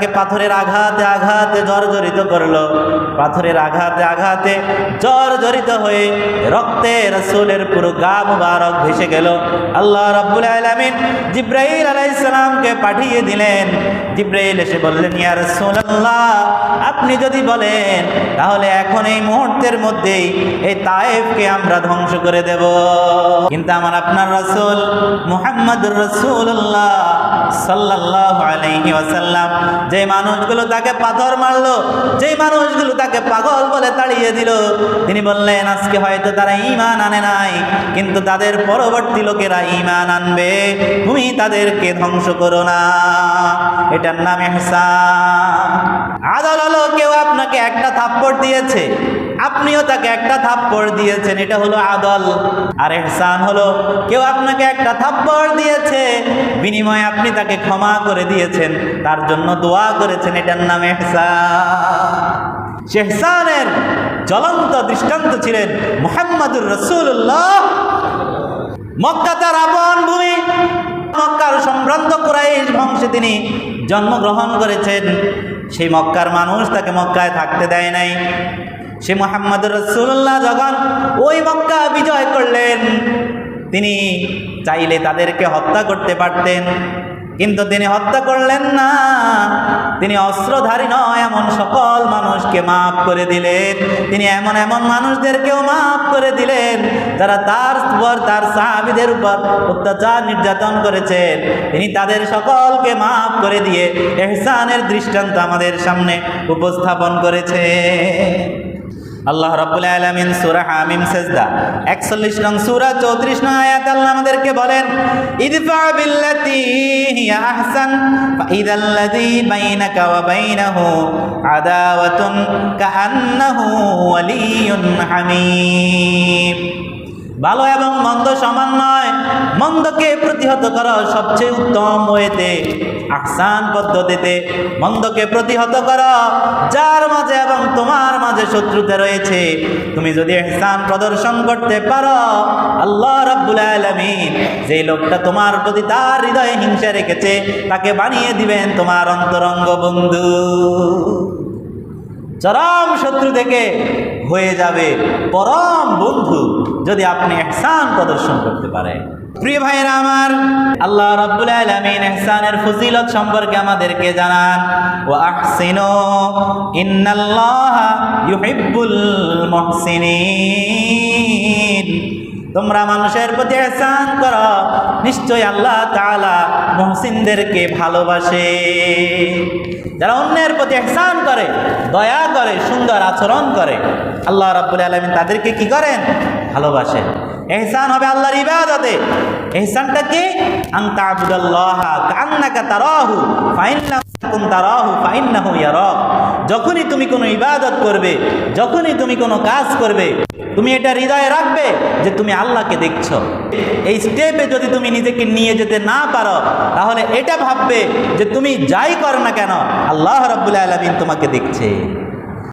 তাকে পাথরের আঘাতে আঘাতে জর্জরিত করল। পাথরের আঘাতে আঘাতে জর্জরিত হয়ে রক্তে রসুলের পুরো গা মুবারক ভেসে গেল। আল্লাহ রব্বুল আলমিন জিব্রাহিল আলাইসালামকে সালামকে পাঠিয়ে দিলেন। জিব্রাইল এসে বললেন, ইয়া রাসূলুল্লাহ, আপনি যদি বলেন, তাহলে এখন এই মুহূর্তের মধ্যেই এই তায়েফকে আমরা ধ্বংস করে দেব। কিন্তু আমার আপনার রাসূল মুহাম্মদুর রাসূলুল্লাহ সাল্লাল্লাহু আলাইহি ওয়াসাল্লাম, যে মানুষগুলো তাকে পাথর মারলো, যে মানুষগুলো তাকে পাগল বলে তাড়িয়ে দিল, তিনি বললেন, আজকে হয়তো তারা ঈমান আনে নাই, কিন্তু তাদের পরবর্তী লোকেরা ঈমান আনবে। তুমি তাদেরকে ধ্বংস করো না। এটার নাম ইহসান আদল হলো কেউ আপনাকে একটা থাপ্পড় দিয়েছে, আপনিও তাকে একটা থাপ্পড় দিয়েছেন, এটা হলো আদল। আর এহসান হলো কেউ আপনাকে একটা থাপ্পড় দিয়েছে, বিনিময়ে আপনি তাকে ক্ষমা করে দিয়েছেন, তার জন্য দোয়া করেছেন, এটার নাম এহসান। শেহসানের জ্বলন্ত দৃষ্টান্ত ছিলেন মোহাম্মদুর রসুল্লাহ মক্কা তার আপন ভূমি মক্কার সম্ভ্রান্ত কুরাইশ বংশে তিনি জন্মগ্রহণ করেছেন। সেই মক্কার মানুষ তাকে মক্কায় থাকতে দেয় নাই। সে মোহাম্মদ রসুল্লাহ যখন ওই মক্কা বিজয় করলেন, তিনি চাইলে তাদেরকে হত্যা করতে পারতেন। কিন্তু তিনি হত্যা করলেন না। তিনি অস্ত্রধারী নয়, এমন সকল মানুষকে মাফ করে দিলেন। তিনি এমন এমন মানুষদেরকেও মাফ করে দিলেন, যারা তার উপর, তার সাহাবিদের উপর অত্যাচার নির্যাতন করেছেন। তিনি তাদের সকলকে মাফ করে দিয়ে এহসানের দৃষ্টান্ত আমাদের সামনে উপস্থাপন করেছে আল্লাহ রাব্বুল আলামিন সূরা হামিম সাজদা 41 নং সূরা 34 নং আয়াত আল্লাহ আমাদেরকে বলেন, ইদফা বিল্লাতি হিয়া আহসান ফাইদাল্লাযী বাইনাকা ওয়া বাইনাহু আদাওয়াতুন কাআন্নাহু ওয়ালিয়্যুন হামীম ভালো এবং মন্দ সমান নয়। মন্দকে প্রতিহত করা সবচেয়ে উত্তম হয়েতে আহসান পদ্ধতিতে মন্দকে প্রতিহত করো যার মাঝে এবং তোমার মাঝে শত্রুতা রয়েছে। তুমি যদি এহসান প্রদর্শন করতে পারো, আল্লাহ রাব্বুল আলামিন যে লোকটা তোমার প্রতি তার হৃদয়ে হিংসা রেখেছে, তাকে বানিয়ে দিবেন তোমার অন্তরঙ্গ বন্ধু। চরম শত্রু থেকে হয়ে যাবে। পরম বন্ধু যদি আপনি এহসান প্রদর্শন করতে পারেন। প্রিয় ভাইরা আমার, আল্লাহ রাব্বুল আলামিন ইহসানের ফজিলত সম্পর্কে আমাদেরকে জানান, ওয়া আহসিনু ইন্নাল্লাহা তোমরা মানুষের প্রতি এহসান করো নিশ্চয় আল্লাহ তাআলা মুহসিনদেরকে ভালোবাসে। যারা অন্যের প্রতি এহসান করে, দয়া করে, সুন্দর আচরণ করে, আল্লাহ রাব্বুল আলামিন তাদেরকে কি করেন? ভালোবাসেন। এহসান হবে আল্লাহর ইবাদতে। এহসানটা কি? আন তা'বুদাল্লাহ কান্নাকা তারাহু ইয়ারাক। যখনই তুমি কোনো ইবাদত করবে, যখনই তুমি কোনো কাজ করবে তুমি এটা হৃদয়ে রাখবে যে তুমি আল্লাহকে দেখছ। এই স্টেপে যদি তুমি নিজেকে নিয়ে যেতে না পারো, তাহলে এটা ভাববে যে তুমি যাই করো না কেন, আল্লাহ রব্বুল আলমিন তোমাকে দেখছে।